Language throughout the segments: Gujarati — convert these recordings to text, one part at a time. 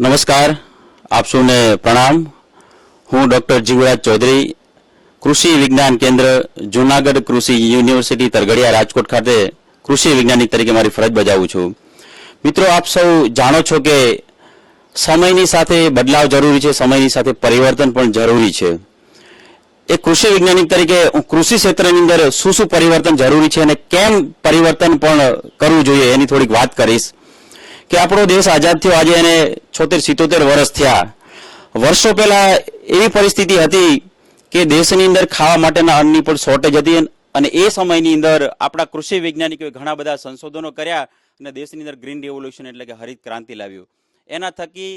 નમસ્કાર. આપ સૌને પ્રણામ. હું ડોક્ટર જીવરાજ ચૌધરી, કૃષિ વિજ્ઞાન કેન્દ્ર, જુનાગઢ કૃષિ યુનિવર્સિટી તરગડિયા રાજકોટ ખાતે કૃષિ વૈજ્ઞાનિક તરીકે મારી ફરજ બજાવું છું. મિત્રો, આપ સૌ જાણો છો કે સમયની સાથે બદલાવ જરૂરી છે, સમયની સાથે પરિવર્તન પણ જરૂરી છે. એ કૃષિ વૈજ્ઞાનિક તરીકે કૃષિ ક્ષેત્રની અંદર શું શું પરિવર્તન જરૂરી છે અને કેમ પરિવર્તન પણ કરવું જોઈએ એની થોડીક વાત કરીશ. કે આપણો દેશ આઝાદ થયો. આજે એને છોતેર, સિત્તોતેર વર્ષ થયા. વર્ષો પહેલા એવી પરિસ્થિતિ હતી કે દેશની અંદર ખાવા માટેના અન્નની પણ શોર્ટેજ હતી અને એ સમયની અંદર આપણા કૃષિ વૈજ્ઞાનિકોએ ઘણા બધા સંશોધનો કર્યા અને દેશની અંદર ગ્રીન રેવોલ્યુશન એટલે કે હરિત ક્રાંતિ લાવ્યું. એના થકી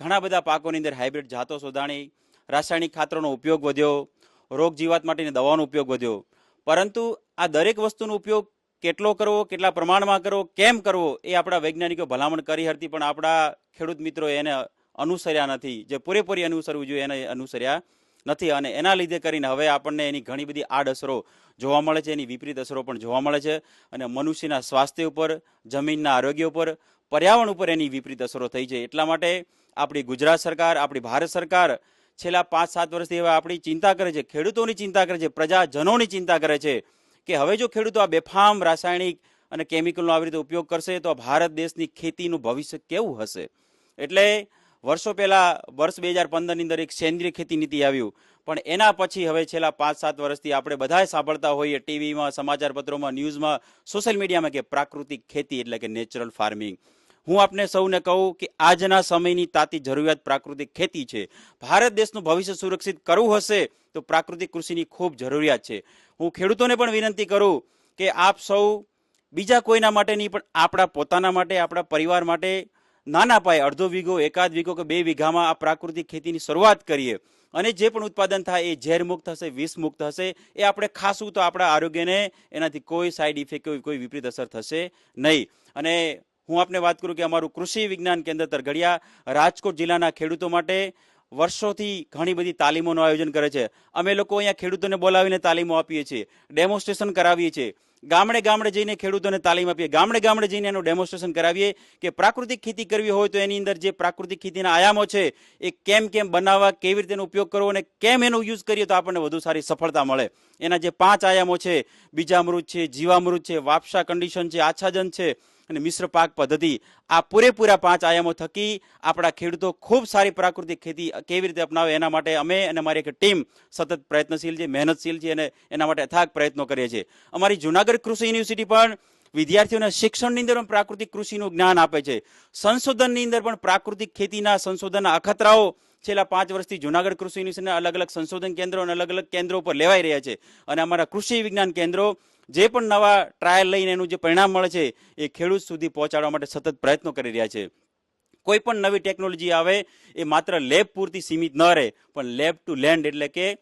ઘણા બધા પાકોની અંદર હાઇબ્રિડ જાતો શોધાણી, રાસાયણિક ખાતરોનો ઉપયોગ વધ્યો, રોગ જીવાત માટેની દવાનો ઉપયોગ વધ્યો. પરંતુ આ દરેક વસ્તુનો ઉપયોગ કેટલો કરવો, કેટલા પ્રમાણમાં કરવો, કેમ કરવો, એ આપણા વૈજ્ઞાનિકો ભલામણ કરી હતી, પણ આપણા ખેડૂત મિત્રો એને અનુસર્યા નથી. જે પૂરેપૂરી અનુસરવું જોઈએ એને અનુસર્યા નથી. અને એના લીધે કરીને હવે આપણને એની ઘણી બધી આડઅસરો જોવા મળે છે, એની વિપરીત અસરો પણ જોવા મળે છે. અને મનુષ્યના સ્વાસ્થ્ય ઉપર, જમીનના આરોગ્ય ઉપર, પર્યાવરણ ઉપર એની વિપરીત અસરો થઈ છે. એટલા માટે આપણી ગુજરાત સરકાર, આપણી ભારત સરકાર છેલ્લા પાંચ સાત વર્ષથી હવે આપણી ચિંતા કરે છે. ખેડૂતોની ચિંતા કરે છે, પ્રજાજનોની ચિંતા કરે છે. કે હવે જો ખેડૂતો આ બેફામ રાસાયણિક અને કેમિકલનો આવી રીતે ઉપયોગ કરશે, તો ભારત દેશની ખેતીનું ભવિષ્ય કેવું હશે? એટલે વર્ષો પહેલાં, વર્ષ બે હજાર પંદરની અંદર એક સેન્દ્રિય ખેતી નીતિ આવ્યું. પણ એના પછી હવે છેલ્લા પાંચ સાત વર્ષથી આપણે બધાએ સાંભળતા હોઈએ ટીવીમાં, સમાચારપત્રોમાં, ન્યૂઝમાં, સોશિયલ મીડિયામાં કે પ્રાકૃતિક ખેતી એટલે કે નેચરલ ફાર્મિંગ. હું આપને સૌને કહું કે આજના સમયની તાતી જરૂરિયાત પ્રાકૃતિક ખેતી છે. ભારત દેશનું ભવિષ્ય સુરક્ષિત કરવું હશે તો પ્રાકૃતિક કૃષિની ખૂબ જરૂરિયાત છે. હું ખેડૂતોને પણ વિનંતી કરું કે આપ સૌ બીજા કોઈના માટે નહીં, પણ આપણા પોતાના માટે, આપણા પરિવાર માટે નાના પાયે અડધો વીઘો, એકાદ વીઘો કે બે વીઘામાં આ પ્રાકૃતિક ખેતીની શરૂઆત કરીએ અને જે પણ ઉત્પાદન થાય એ ઝેરમુક્ત હશે, વિષમુક્ત હશે, એ આપણે ખાશું તો આપણા આરોગ્યને એનાથી કોઈ સાઈડ ઇફેક્ટ કોઈ કોઈ વિપરીત અસર થશે નહીં. અને હું આપને વાત કરું કે અમારું કૃષિ વિજ્ઞાન કેન્દ્ર તરઘડિયા રાજકોટ જિલ્લાના ખેડૂતો માટે વર્ષોથી ઘણી બધી તાલીમોનું આયોજન કરે છે. અમે લોકો અહીંયા ખેડૂતોને બોલાવીને તાલીમો આપીએ છીએ, ડેમોન્સ્ટ્રેશન કરાવીએ છીએ. ગામડે ગામડે જઈને ખેડૂતોને તાલીમ આપીએ. ગામડે ગામડે જઈને એનું ડેમોન્સ્ટ્રેશન કરાવીએ કે પ્રાકૃતિક ખેતી કરવી હોય તો એની અંદર જે પ્રાકૃતિક ખેતીના આયામો છે, એ કેમ કેમ બનાવવા, કેવી રીતે એનો ઉપયોગ કરવો અને કેમ એનો યુઝ કરીએ તો આપણને વધુ સારી સફળતા મળે. એના જે પાંચ આયામો છે, બીજામૃત છે, જીવામૃત છે, વાપસા કન્ડિશન છે, આચ્છાદન છે અને મિશ્ર પાક પદ્ધતિ આ પૂરેપૂરા પાંચ આયામો થકી આપણા ખેડૂતો ખૂબ સારી પ્રાકૃતિક ખેતી કેવી રીતે અપનાવે એના માટે અમે અને મારી એક ટીમ સતત પ્રયત્નશીલ છે, મહેનતશીલ છે અને એના માટે અથાગ પ્રયત્નો કરીએ છીએ. અમારી જુનાગઢ કૃષિ યુનિવર્સિટી પણ વિદ્યાર્થીઓને શિક્ષણની અંદર પણ પ્રાકૃતિક કૃષિનું જ્ઞાન આપે છે. સંશોધનની અંદર પણ પ્રાકૃતિક ખેતીના સંશોધનના અખતરાઓ છેલ્લા પાંચ વર્ષથી જુનાગઢ કૃષિ યુનિવર્સિટીના અલગ અલગ સંશોધન કેન્દ્રો અને અલગ અલગ કેન્દ્રો ઉપર લેવાઈ રહ્યા છે. અને અમારા કૃષિ વિજ્ઞાન કેન્દ્રો જે પણ નવા ટ્રાયલ લઈને એનું જે પરિણામ મળે છે, એ ખેડૂત સુધી પહોંચાડવા માટે સતત પ્રયત્નો કરી રહ્યા છે. કોઈ પણ નવી ટેકનોલોજી આવે, એ માત્ર લેબ પૂરતી સીમિત ન રહે, પણ લેબ ટુ લેન્ડ એટલે કે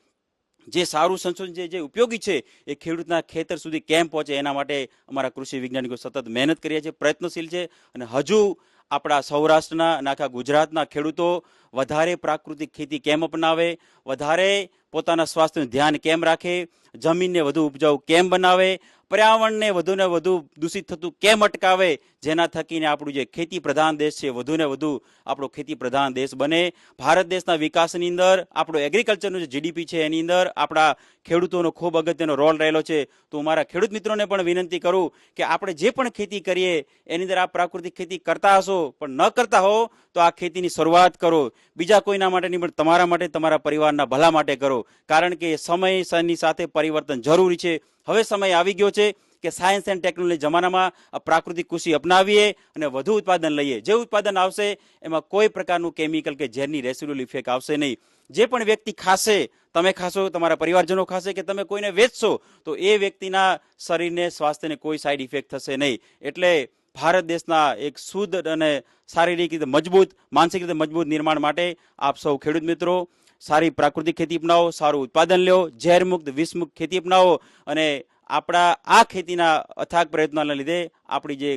જે સારું સંશોધન છે જે ઉપયોગી છે, એ ખેડૂતના ખેતર સુધી કેમ પહોંચે, એના માટે અમારા કૃષિ વૈજ્ઞાનિકો સતત મહેનત કરીએ છે, પ્રયત્નશીલ છે. અને હજુ આપણા સૌરાષ્ટ્રના અને આખા ગુજરાતના ખેડૂતો વધારે પ્રાકૃતિક ખેતી કેમ અપનાવે? વધારે પોતાના સ્વાસ્થ્યનું ધ્યાન કેમ રાખે? જમીનને વધુ ઉપજાઉ કેમ બનાવે? પર્યાવરણને વધુને વધુ દૂષિત થતું કેમ અટકાવે? જેના થકીને આપણું જે ખેતી પ્રધાન દેશ છે વધુને વધુ આપણો ખેતી પ્રધાન દેશ બને. ભારત દેશના વિકાસની અંદર આપણો એગ્રીકલ્ચરનું જે જીડીપી છે, એની અંદર આપણા ખેડૂતોનો ખૂબ અગત્યનો રોલ રહેલો છે. તો હું મારા ખેડૂત મિત્રોને પણ વિનંતી કરું કે આપણે જે પણ ખેતી કરીએ, એની અંદર આ પ્રાકૃતિક ખેતી કરતા હશો, પણ ન કરતા હો, તો આ ખેતીની શરૂઆત કરો. બીજા કોઈના માટે નહીં, પણ તમારા માટે, તમારા પરિવારના ભલા માટે કરો. કારણ કે સમયની સાથે પરિવર્તન જરૂરી છે. હવે સમય આવી ગયો છે કે સાયન્સ એન્ડ ટેકનોલોજી જમાનામાં પ્રાકૃતિક કૃષિ અપનાવીએ અને વધુ ઉત્પાદન લઈએ. જે ઉત્પાદન આવશે, એમાં કોઈ પ્રકારનું કેમિકલ કે ઝેરની રેસિડ્યુઅલ ઇફેક્ટ આવશે નહીં. જે પણ વ્યક્તિ ખાશે, તમે ખાશો, તમારા પરિવારજનો ખાશે કે તમે કોઈને વેચશો, તો એ વ્યક્તિના શરીરને, સ્વાસ્થ્યને કોઈ સાઈડ ઇફેક્ટ થશે નહીં. એટલે ભારત દેશના એક શુદ્ધ અને શારીરિક રીતે મજબૂત, માનસિક રીતે મજબૂત નિર્માણ માટે આપ સૌ ખેડૂત મિત્રો, સારી પ્રાકૃતિક ખેતી અપનાવો, સારું ઉત્પાદન લ્યો, ઝેરમુક્ત, વિષમુક્ત ખેતી અપનાવો અને આપણા આ ખેતીના અથાગ પ્રયત્નોના લીધે આપણી જે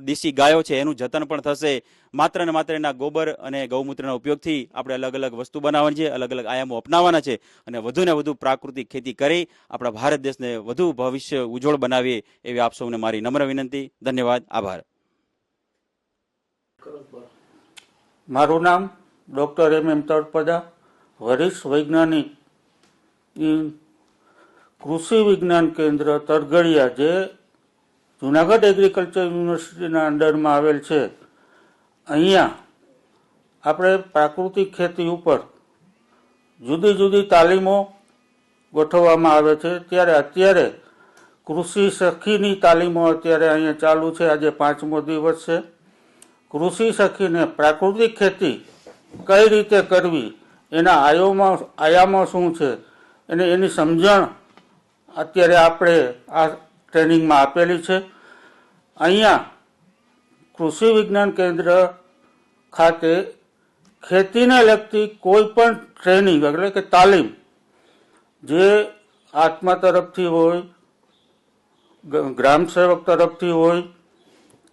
દેશી ગાયો છે, એનું જતન પણ થશે. માત્ર ને માત્ર એના ગોબર અને ગૌમૂત્રના ઉપયોગથી આપણે અલગ અલગ વસ્તુ બનાવવાની છે, અલગ અલગ આયામો અપનાવવાના છે અને વધુ ને વધુ પ્રાકૃતિક ખેતી કરી આપણા ભારત દેશને વધુ ભવિષ્ય ઉજ્જવળ બનાવીએ એવી આપ સૌને મારી નમ્ર વિનંતી. ધન્યવાદ. આભાર. મારું નામ ડૉક્ટર એમ એમ તળપદા, વરિષ્ઠ વૈજ્ઞાનિક કૃષિ વિજ્ઞાન કેન્દ્ર તરગડિયા જે જુનાગઢ એગ્રીકલ્ચર યુનિવર્સિટીના અંડરમાં આવેલ છે. અહીંયા આપણે પ્રાકૃતિક ખેતી ઉપર જુદી જુદી તાલીમો ગોઠવવામાં આવે છે. ત્યારે અત્યારે કૃષિ સખીની તાલીમો અત્યારે અહીંયા ચાલુ છે. આજે પાંચમો દિવસ છે. કૃષિ સખીને પ્રાકૃતિક ખેતી કઈ રીતે કરવી, એના આયોમાં આયામો શું છે, અને એની સમજણ અત્યારે આપણે આ ટ્રેનિંગમાં આપેલી છે. અહીંયા કૃષિ વિજ્ઞાન કેન્દ્ર ખાતે ખેતીને લગતી કોઈ પણ ટ્રેનિંગ એટલે કે તાલીમ જે આત્મા તરફથી હોય ગ્રામ સેવક તરફથી હોય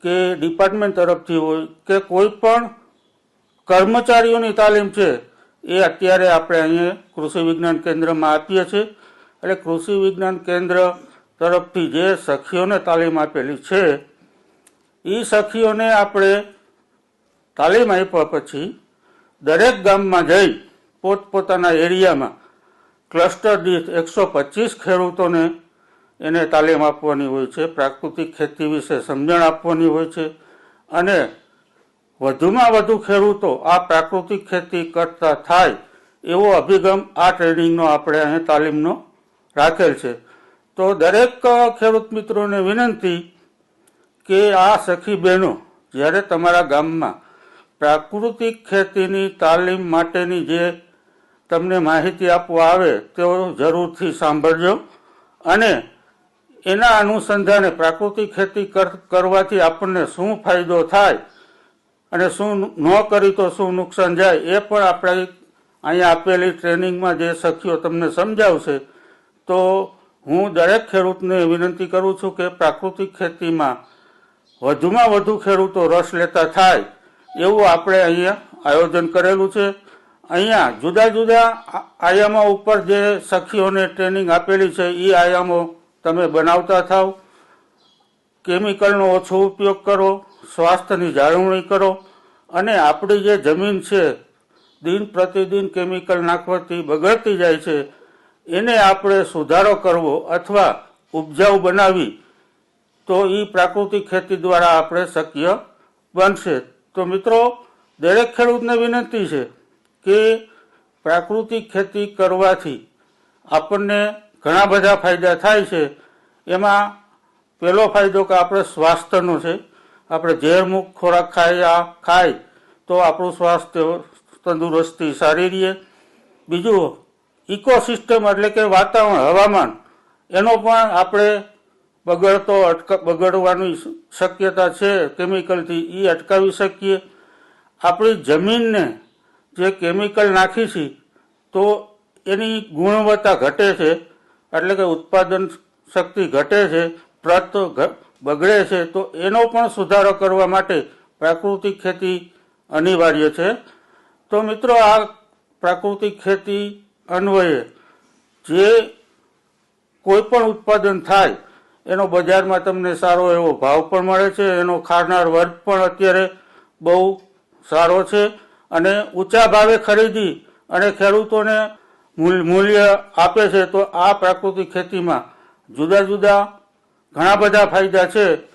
કે ડિપાર્ટમેન્ટ તરફથી હોય કે કોઈ પણ કર્મચારીઓની તાલીમ છે એ અત્યારે આપણે અહીંયા કૃષિ વિજ્ઞાન કેન્દ્રમાં આપીએ છીએ. એટલે કૃષિ વિજ્ઞાન કેન્દ્ર તરફથી જે સખીઓને તાલીમ આપેલી છે એ સખીઓને આપણે તાલીમ આપ્યા પછી દરેક ગામમાં જઈ પોતપોતાના એરિયામાં ક્લસ્ટર દીઠ એકસો પચીસ ખેડૂતોને એને તાલીમ આપવાની હોય છે, પ્રાકૃતિક ખેતી વિશે સમજણ આપવાની હોય છે અને વધુમાં વધુ ખેડૂતો આ પ્રાકૃતિક ખેતી કરતા થાય એવો અભિગમ આ ટ્રેનિંગનો આપણે અહીં તાલીમનો રાખેલ છે. તો દરેક ખેડૂત મિત્રોને વિનંતી કે આ સખી બહેનો, જ્યારે તમારા ગામમાં પ્રાકૃતિક ખેતીની તાલીમ માટેની જે તમને માહિતી આપવા આવે તેઓ જરૂરથી સાંભળજો. અને એના અનુસંધાને પ્રાકૃતિક ખેતી કર- કરવાથી આપણને શું ફાયદો થાય અને શું ન કરી તો શું નુકસાન જાય, એ પણ આપણે અહીંયા આપેલી ટ્રેનિંગમાં જે સખીઓ તમને સમજાવશે, તો હું દરેક ખેડૂતને વિનંતી કરું છું કે પ્રાકૃતિક ખેતીમાં વધુમાં વધુ ખેડૂતો રસ લેતા થાય એવું આપણે અહીંયા આયોજન કરેલું છે. અહીંયા જુદા જુદા આયામો ઉપર જે સખીઓને ટ્રેનિંગ આપેલી છે એ આયામો તમે બનાવતા થાવ. કેમિકલનો ઓછો ઉપયોગ કરો, સ્વાસ્થ્યની જાળવણી કરો અને આપણી જે જમીન છે, દિન પ્રતિદિન કેમિકલ નાખવાથી બગડતી જાય છે. એને આપણે સુધારો કરવો અથવા ઉપજાઉ બનાવી, તો એ પ્રાકૃતિક ખેતી દ્વારા આપણે શક્ય બનશે. તો મિત્રો, દરેક ખેડૂતને વિનંતી છે કે પ્રાકૃતિક ખેતી કરવાથી આપણને ઘણા બધા ફાયદા થાય છે. એમાં પહેલો ફાયદો કે આપણે સ્વાસ્થ્યનો છે. આપણે ઝેરમુક્ત ખોરાક ખાય ખાય તો આપણું સ્વાસ્થ્ય તંદુરસ્તી સારી રહે. બીજું ઇકોસિસ્ટમ એટલે કે વાતાવરણ, હવામાન, એનો પણ આપણે બગડતો અટક, બગડવાની શક્યતા છે કેમિકલથી એ અટકાવી શકીએ. આપણી જમીનને જે કેમિકલ નાખી છે, તો એની ગુણવત્તા ઘટે છે, એટલે કે ઉત્પાદન શક્તિ ઘટે છે, પ્રત બગડે છે, તો એનો પણ સુધારો કરવા માટે પ્રાકૃતિક ખેતી અનિવાર્ય છે. તો મિત્રો, આ પ્રાકૃતિક ખેતી અન્વયે જે કોઈ પણ ઉત્પાદન થાય, એનો બજારમાં તમને સારો એવો ભાવ પણ મળે છે, એનો ખાનાર વર્ગ પણ અત્યારે બહુ સારો છે અને ઊંચા ભાવે ખરીદી અને ખેડૂતોને મૂલ- મૂલ્ય આપે છે, તો આ પ્રાકૃતિક ખેતીમાં જુદા જુદા ઘણા બધા ફાયદા છે.